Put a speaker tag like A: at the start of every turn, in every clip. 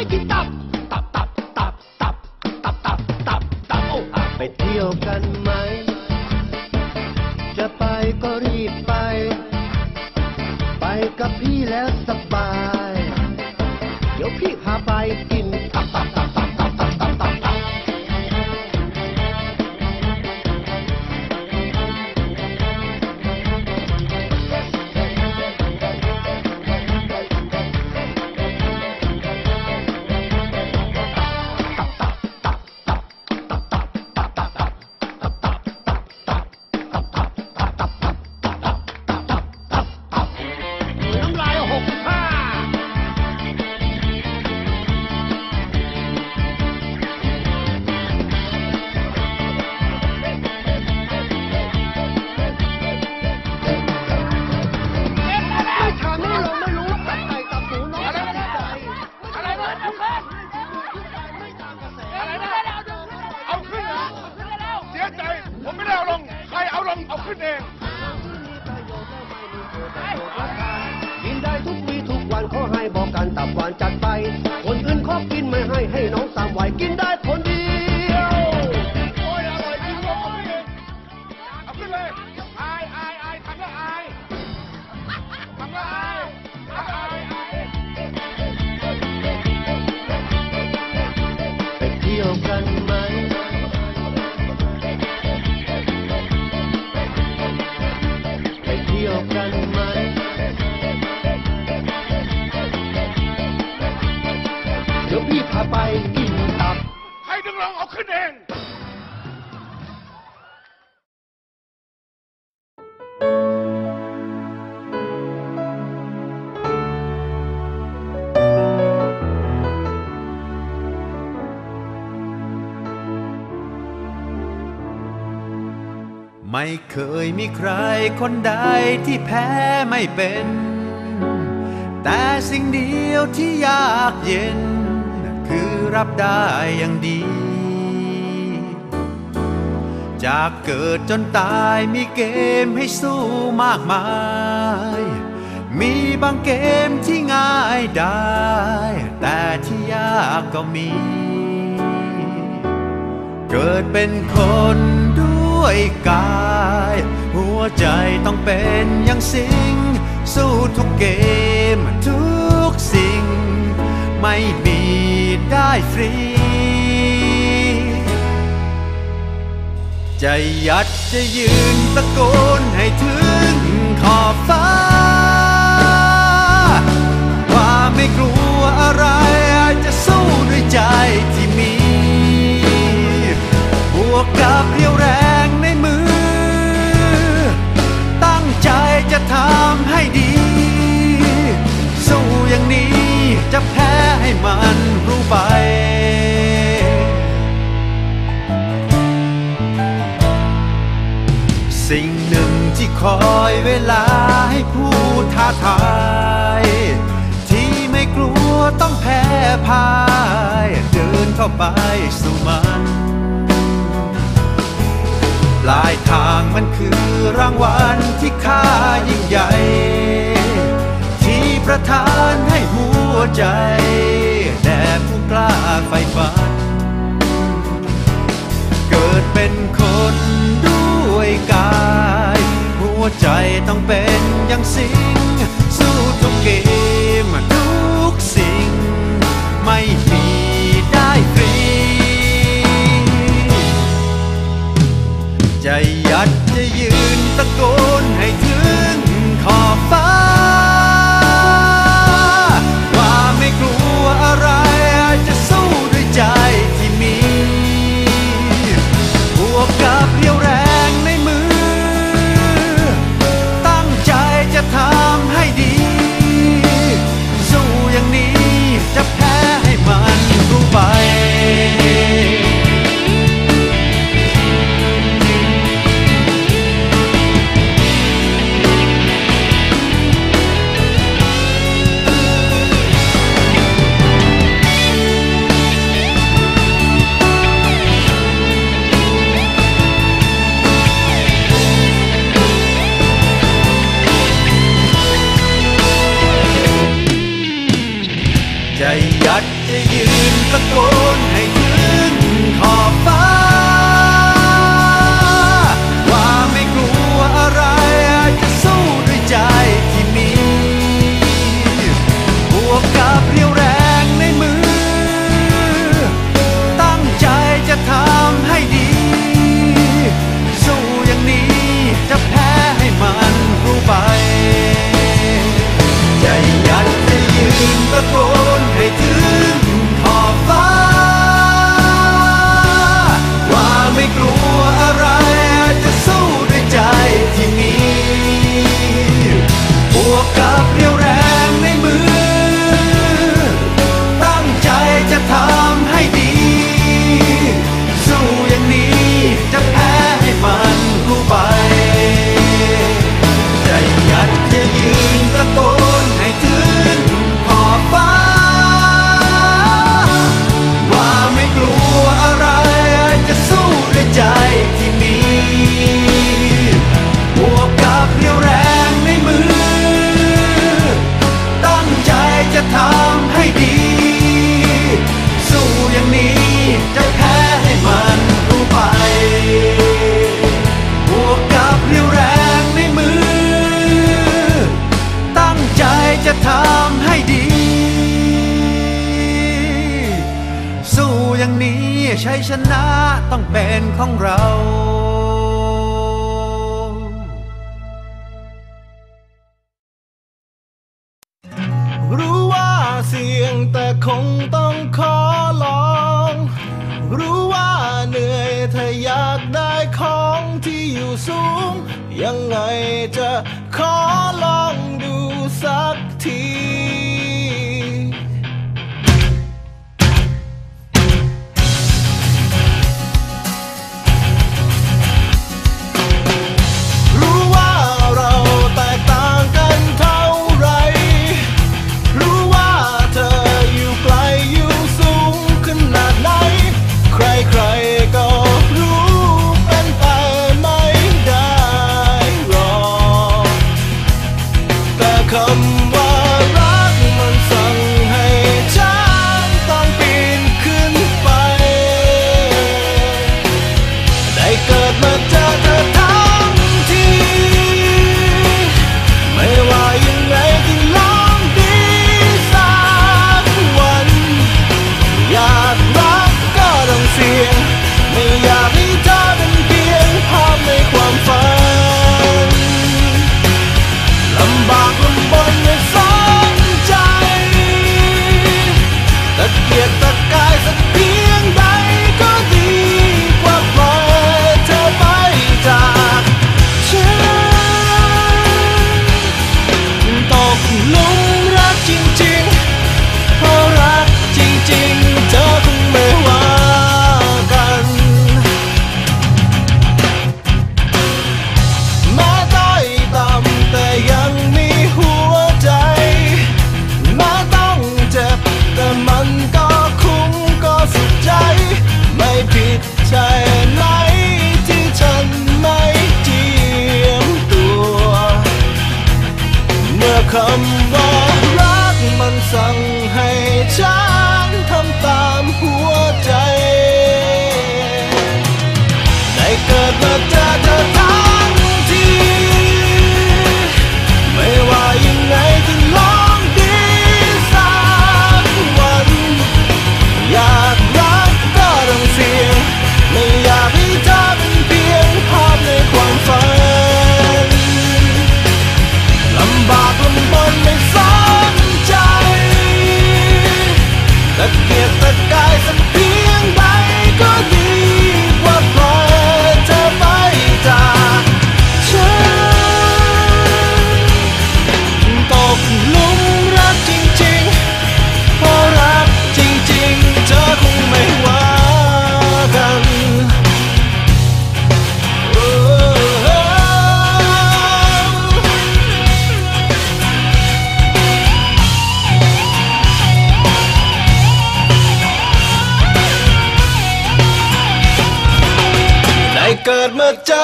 A: I que up. ลง
B: เอา
C: ขึ้นเอง
A: กินได้ทุกวีทุกวันขอให้บอกกันตับหวานจัดไป คนอื่นขอกินไม่ให้ให้น้องสามไหวกินได้
B: ไปกินตับ
C: ใครดึงลงเอาขึ้นเอง
D: ไม่เคยมีใครคนใดที่แพ้ไม่เป็น แต่สิ่งเดียวที่ยากเย็น คือรับได้อย่างดี จากเกิดจนตายมีเกมให้สู้มากมาย มีบางเกมที่ง่ายได้ แต่ที่ยากก็มี เกิดเป็นคนด้วยกาย หัวใจต้องเป็นอย่างสิง สู้ทุกเกมทุกสิ่งไม่มี ได้ฟรีจะยัดจะยืนตะโกนให้ถึงขอบฟ้า ว่าไม่กลัวอะไรจะสู้ด้วยใจที่มี บวกกับเรี่ยวแรงในมือ ตั้งใจจะทำให้ดี อย่างนี้จะแพ้ให้มันรู้ไป สิ่งหนึ่งที่คอยเวลาให้ผู้ท้าทาย ที่ไม่กลัวต้องแพ้พ่าย เดินเข้าไปสู่มันปลายทางมันคือรางวัลที่ค่ายิ่งใหญ่ ประทานให้หัวใจ แด่ผู้กล้าไฟฝัน เกิดเป็นคนด้วยกาย หัวใจต้องเป็นอ
E: ย่างสิง สู้ทุกเกมทุกสิ่ง ไม่มีได้ฟรี ใจยัดจะยืนตะโกน อยากจะยืนตะโกนให้
F: ชัยชนะต้องเป็นของเรา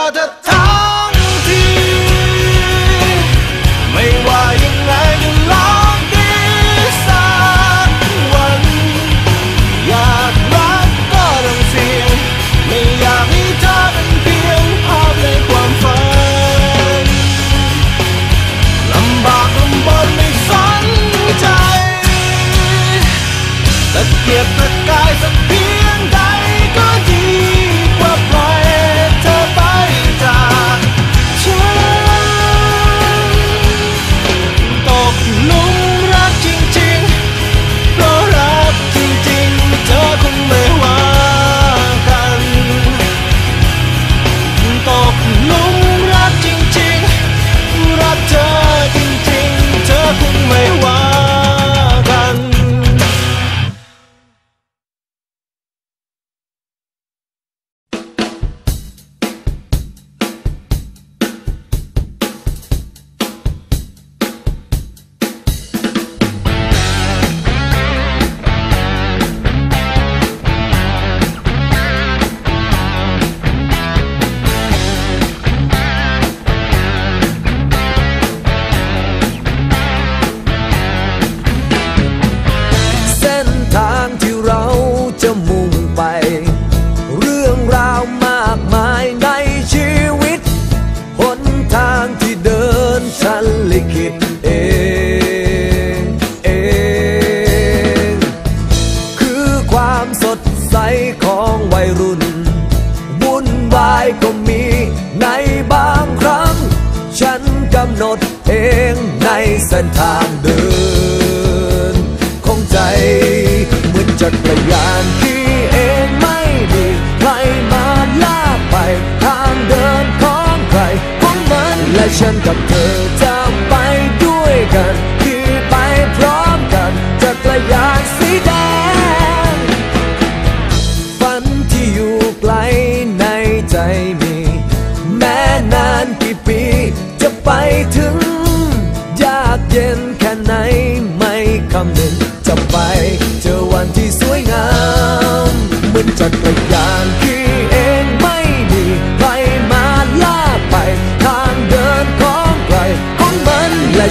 F: ibadet และฉันกับเธอจะไปด้วยกัน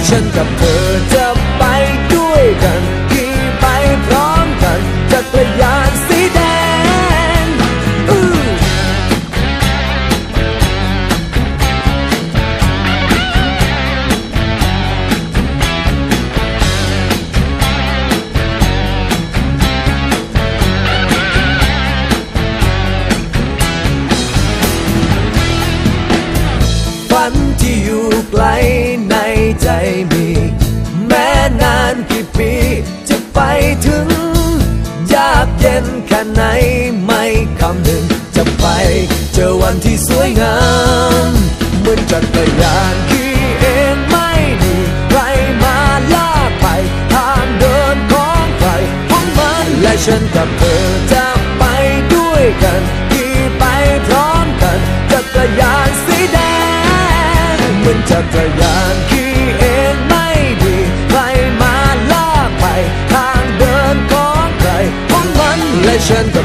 F: 真的。 ไปถึง ยากเย็นแค่ไหนไม่คำหนึ่ง จะไปเจอวันที่สวยงาม เหมือนจักรยานขี่เองไม่มีใครมาลากไปทางเดินของใครของมันและฉันกับเธอจะไปด้วยกัน Attention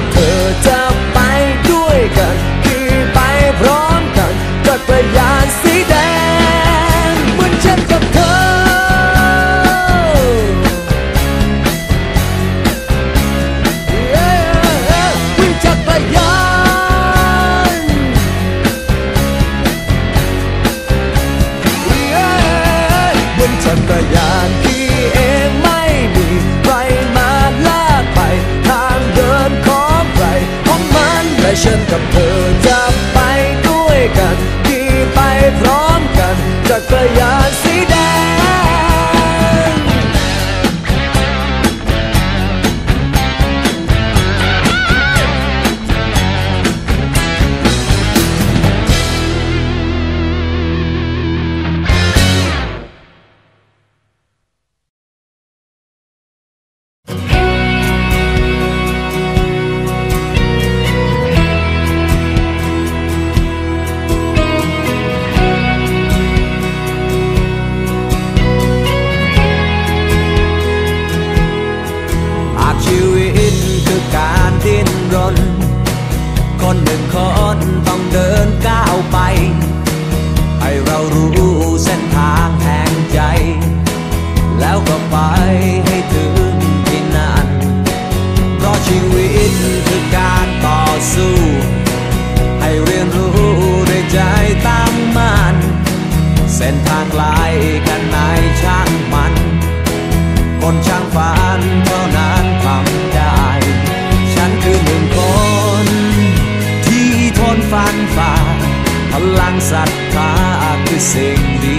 F: สิ่งดี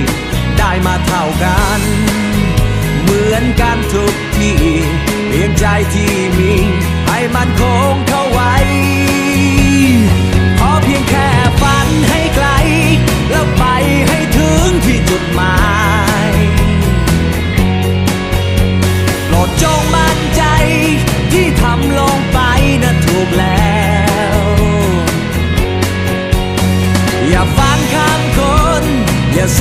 F: ได้มาเท่ากัน เหมือนกันทุกที่เพียงใจที่มี ให้มันคงเข้าไว้ขอเพียงแค่ฝันให้ไกล แล้วไปให้ถึงที่จุดหมายโปรดจง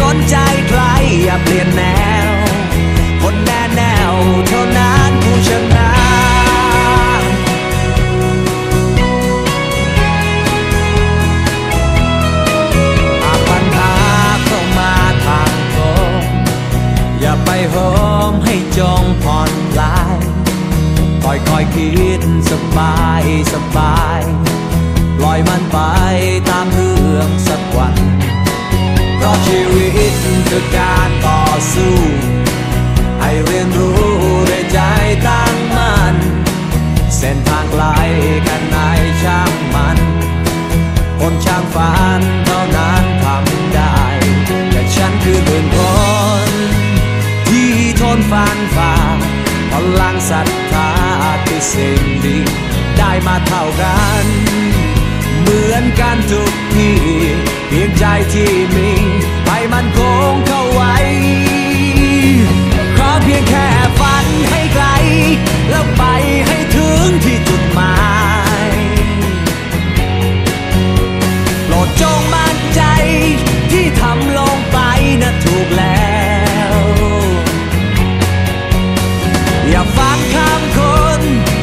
F: สนใจใครอย่าเปลี่ยนแนว คนแน่แนวเท่านั้นผู้ชนะหากปัญหาเข้ามาทางตรงอย่าไปโหมให้จงผ่อนคลายคอยคอยคิดสบายสบาย ปล่อยมันไปตามเรื่องสักวันะชีวิตคือการต่อสู้ให้เรียนรู้ด้วยใจตั้งมั่นเส้นทางไกลแค่ไหนช่างมันคนช่างฝันเท่านั้นทำได้แต่ฉันคือหนึ่งคนที่ทนฟันฝ่าพลังศรัทธาคือสิ่งดีได้มาเท่ากัน เหมือนกันทุกทีเพียงใจที่มี มันคงเข้าไว้ ขอเพียงแค่ฝันให้ไกล แล้วไปให้ถึงที่จุดหมาย โปรดจงมั่นใจที่ทำลงไปนะถูกแล้ว อย่าฟังคำคน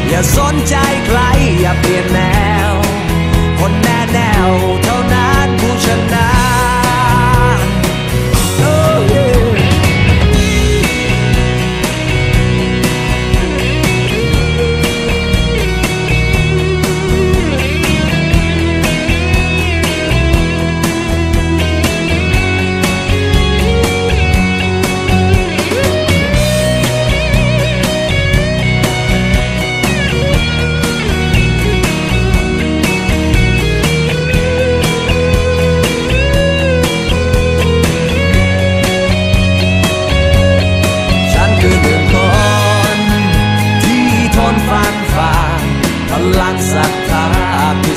F: อย่าสนใจใคร อย่าเปลี่ยนแนว คนแน่แนวเท่านั้นผู้ชนะ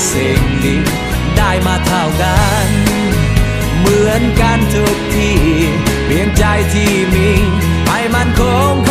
F: สิ่งดีได้มาเท่ากัน เหมือนกันทุกที่ เพียงใจที่มี ให้มันคง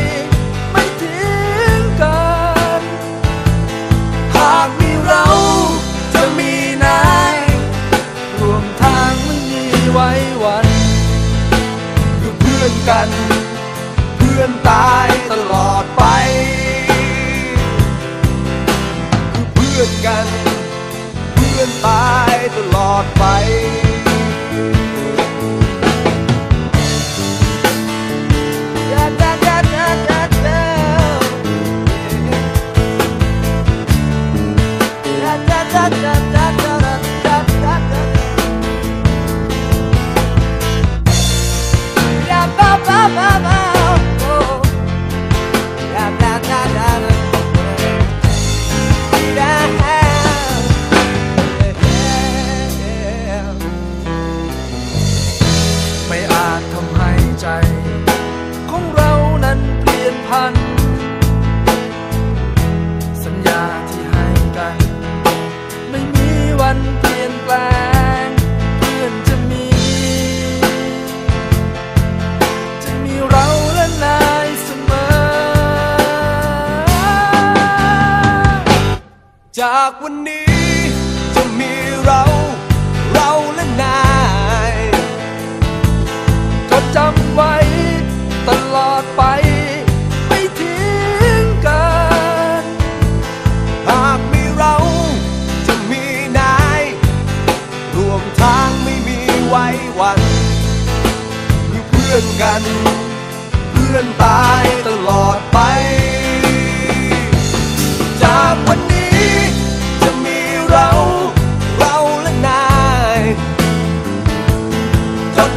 G: ตายตลอดไป คือเพื่อนกัน เพื่อนตาย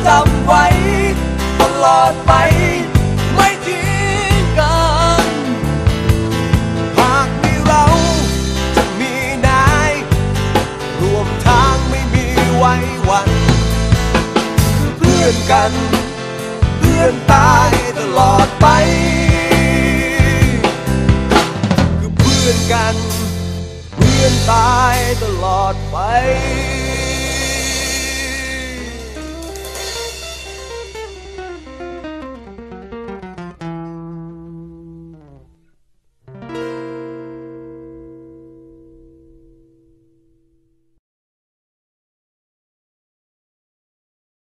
G: จำไว้ ตลอดไป ไม่ทิ้งกัน หากมีเราจะมีนาย รวมทางไม่มีไว้วัน คือเพื่อนกัน เพื่อนตายตลอดไป คือเพื่อนกัน เพื่อนตายตลอดไป